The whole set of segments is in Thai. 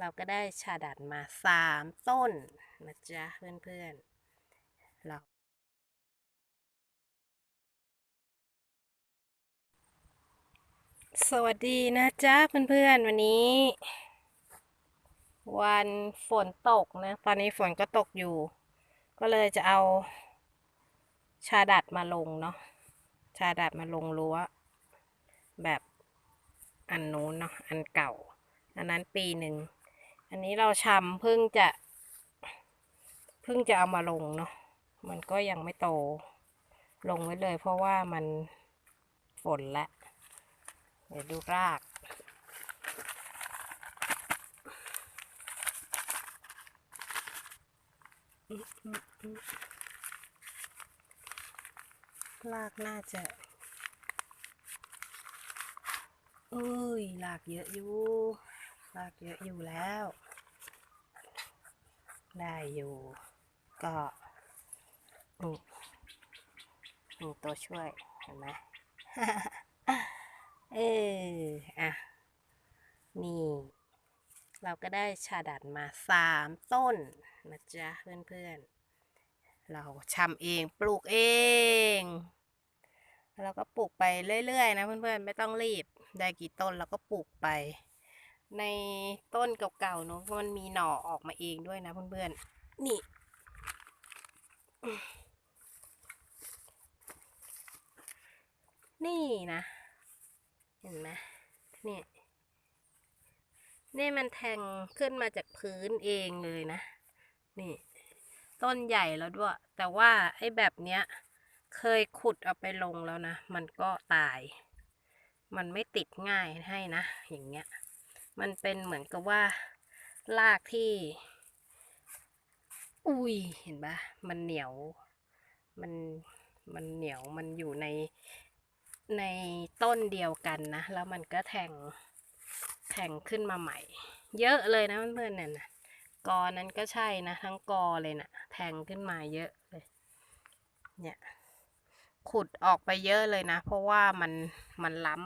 เราก็ได้ชาดัดมาสามต้นนะจ๊ะเพื่อนๆเราสวัสดีนะจ๊ะเพื่อนๆ วันนี้ วันฝนตกนะ ตอนนี้ฝนก็ตกอยู่ ก็เลยจะเอาชาดัดมาลงเนาะชาดัดมาลงรั้ว แบบอันนู้นเนาะอันเก่า อันนั้นปีหนึ่ง อันนี้เราชำเพิ่งจะเพิ่งจะเอามาลงเนาะมันก็ยังไม่โตลงไว้เลย เพราะว่ามันฝนละเดี๋ยวดูรากรากน่าจะเอ้ยรากเยอะอยู่ รากเยอะอยู่แล้ว ได้อยู่ ก็นี่มีตัวช่วย เห็นไหมเอออะ นี่ เราก็ได้ชาดัดมาสามต้นนะจ๊ะเพื่อนๆ เราชำเองปลูกเองเราก็ปลูกไปเรื่อยๆนะเพื่อนๆ ไม่ต้องรีบ ได้กี่ต้นเราก็ปลูกไป ในต้นเก่าๆเนอะมันมีหน่อออกมาเองด้วยนะเพื่อนๆ นี่ นี่นะ เห็นไหมเนี่ยนี่มันแทงขึ้นมาจากพื้นเองเลยนะ นี่ ต้นใหญ่แล้วด้วย แต่ว่าไอ้แบบเนี้ย เคยขุดเอาไปลงแล้วนะ มันก็ตาย มันไม่ติดง่ายให้นะ อย่างเงี้ย มันเป็นเหมือนกับว่ารากที่ อุ้ยเห็นปะมันเหนียว มันมันเหนียวมันอยู่ในในต้นเดียวกันนะ แล้วมันก็แทงแทงขึ้นมาใหม่ เยอะเลยนะเพื่อนๆเนี่ยนะกอนั้นก็ใช่นะ ทั้งกอเลยนะแทงขึ้นมาเยอะเลย เนี่ยขุดออกไปเยอะเลยนะ เพราะว่ามันมันล้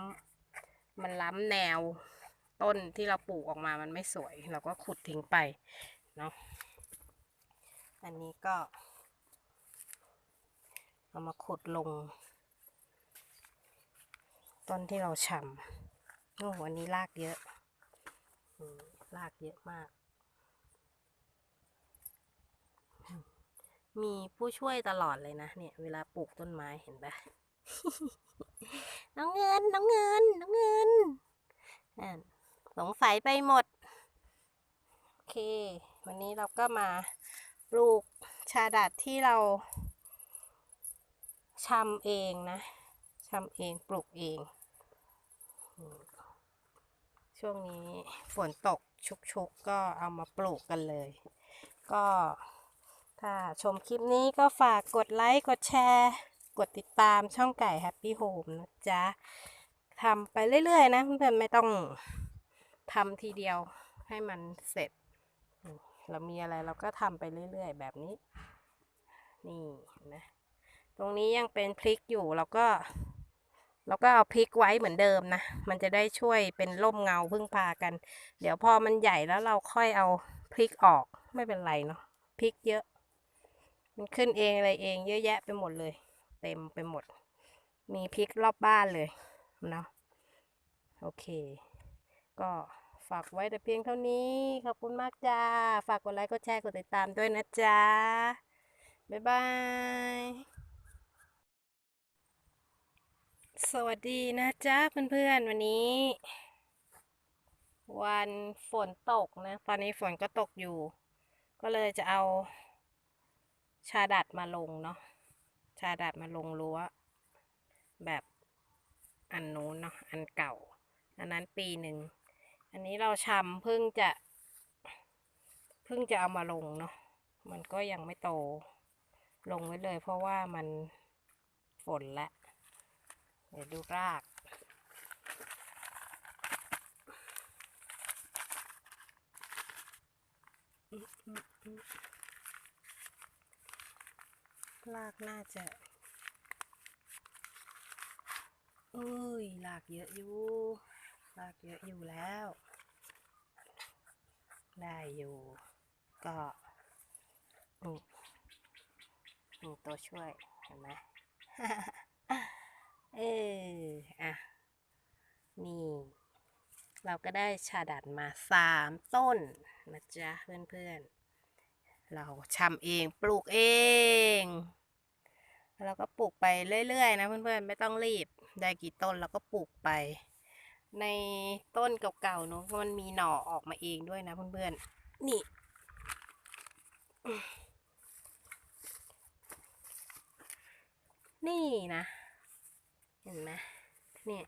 ำมันล้ำแนว ต้นที่เราปลูกออกมามันไม่สวย เราก็ขุดทิ้งไปเนาะอันนี้ก็เอามาขุดลง ต้นที่เราชำโอ้โหอันนี้รากเยอะรากเยอะมาก มีผู้ช่วยตลอดเลยนะเนี่ย เวลาปลูกต้นไม้เห็นปะน้องเงิน น้องเงิน น้องเงินอ่า สงสัยไปหมด โอเค วันนี้เราก็มาปลูกชาดัดที่เราชำเองนะชำเองปลูกเอง ช่วงนี้ฝนตกชุกๆก็เอามาปลูกกันเลย ก็ถ้าชมคลิปนี้ก็ฝากกดไลค์ กดแชร์ กดติดตามช่องไก่ Happy Home นะจ๊ะทำไปเรื่อย ๆ นะเพื่อนๆไม่ต้อง ทำทีเดียวให้มันเสร็จ เรามีอะไรเราก็ทำไปเรื่อย ๆ แบบนี้ นี่นะ ตรงนี้ยังเป็นพริกอยู่เราก็ เราก็เอาพริกไว้เหมือนเดิมนะ มันจะได้ช่วยเป็นร่มเงาพึ่งพากัน เดี๋ยวพอมันใหญ่แล้วเราค่อยเอาพริกออกไม่เป็นไรเนาะพริกเยอะ มันขึ้นเองอะไรเองเยอะแยะไปหมดเลย เต็มไปหมด มีพริกรอบบ้านเลยเนาะโอเค ก็ ฝากไว้แต่เพียงเท่านี้ ขอบคุณมากจ้า ฝากกดไลค์ กดแชร์ กดติดตามด้วยนะจ๊ะ บ๊ายบาย สวัสดีนะจ๊ะเพื่อนๆ วันนี้ วันฝนตกนะ ตอนนี้ฝนก็ตกอยู่ ก็เลยจะเอา ชาดัดมาลงเนาะ ชาดัดมาลงรั้ว แบบอันนู้นเนาะ อันเก่า อันนั้นปีหนึ่ง อันนี้เราชำเพิ่งจะ เพิ่งจะเอามาลงเนาะ มันก็ยังไม่โต ลงไว้เลย เพราะว่ามันฝนละ เดี๋ยวดูราก รากน่าจะเอ้ยรากเยอะอยู่ รากเยอะอยู่แล้ว ได้อยู่ ก็นี่มีตัวช่วย เห็นไหมเอออะ นี่ เราก็ได้ชาดัดมาสามต้นนะจ๊ะ เพื่อนๆ เราชำเองปลูกเองเราก็ปลูกไปเรื่อยๆ นะเพื่อนๆ ไม่ต้องรีบ ได้กี่ต้นเราก็ปลูกไป ในต้นเก่าๆเนอะมันมีหน่อออกมาเองด้วยนะเพื่อนๆ นี่ นี่นะ เห็นไหมเนี่ย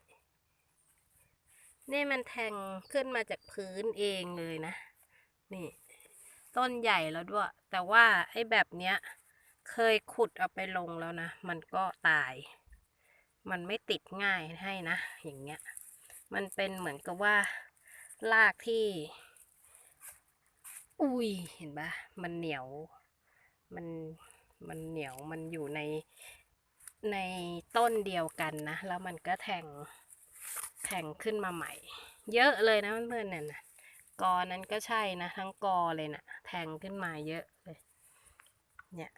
นี่มันแทงขึ้นมาจากพื้นเองเลยนะ นี่ ต้นใหญ่แล้วด้วย แต่ว่าไอ้แบบเนี้ย เคยขุดเอาไปลงแล้วนะ มันก็ตาย มันไม่ติดง่ายให้นะ อย่างเงี้ย มันเป็นเหมือนกับว่ารากที่ อุ้ยเห็นปะมันเหนียว มันมันเหนียวมันอยู่ในในต้นเดียวกันนะ แล้วมันก็แทงแทงขึ้นมาใหม่ เยอะเลยนะเพื่อนๆเนี่ยนะกอนั้นก็ใช่นะ ทั้งกอเลยนะแทงขึ้นมาเยอะเลย เนี่ย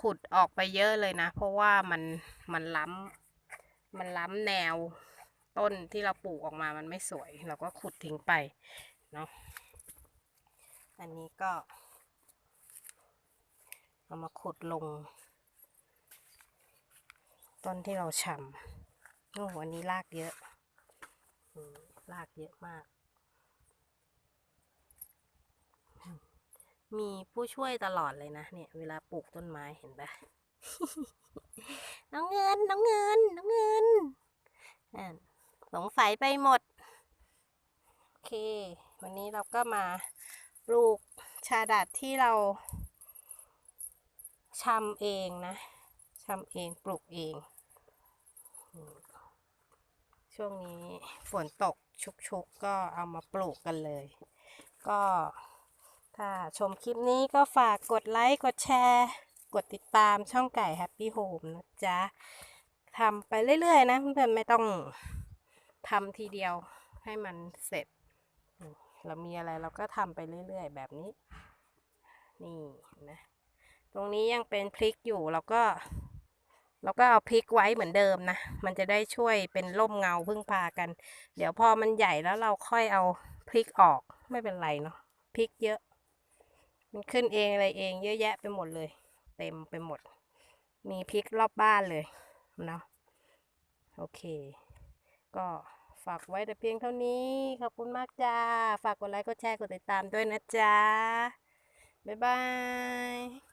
ขุดออกไปเยอะเลยนะ เพราะว่ามันมันล้ำมันล้ำแนว ต้นที่เราปลูกออกมามันไม่สวย เราก็ขุดทิ้งไปเนาะอันนี้ก็เอามาขุดลง ต้นที่เราชำโอ้โหอันนี้รากเยอะรากเยอะมาก มีผู้ช่วยตลอดเลยนะ เนี่ย เวลาปลูกต้นไม้เห็นปะน้องเงิน น้องเงิน น้องเงินอะ สงสัยไปหมด โอเค วันนี้เราก็มาปลูกชาดัดที่เราชำเองนะชำเองปลูกเอง ช่วงนี้ฝนตกชุกๆก็เอามาปลูกกันเลย ก็ถ้าชมคลิปนี้ก็ฝากกดไลค์ กดแชร์ กดติดตามช่องไก่ Happy Home นะจ๊ะทำไปเรื่อย ๆ นะเพื่อนๆไม่ต้อง ทำทีเดียวให้มันเสร็จ เรามีอะไรเราก็ทำไปเรื่อย ๆ แบบนี้ นี่นไหมตรงนี้ยังเป็นพริกอยู่เราก็เราก็เอาพริกไว้เหมือนเดิมนะ มันจะได้ช่วยเป็นร่มเงาพึ่งพากัน เดี๋ยวพอมันใหญ่แล้วเราค่อยเอาพริกออกไม่เป็นไรเนาะพริกเยอะ มันขึ้นเองอะไรเองเยอะแยะไปหมดเลย เต็มไปหมด มีพริกรอบบ้านเลยเนาะโอเค ก็ ฝากไว้แต่เพียงเท่านี้ ขอบคุณมากจ้า ฝากกดไลค์ กดแชร์ กดติดตามด้วยนะจ๊ะบ๊ายบาย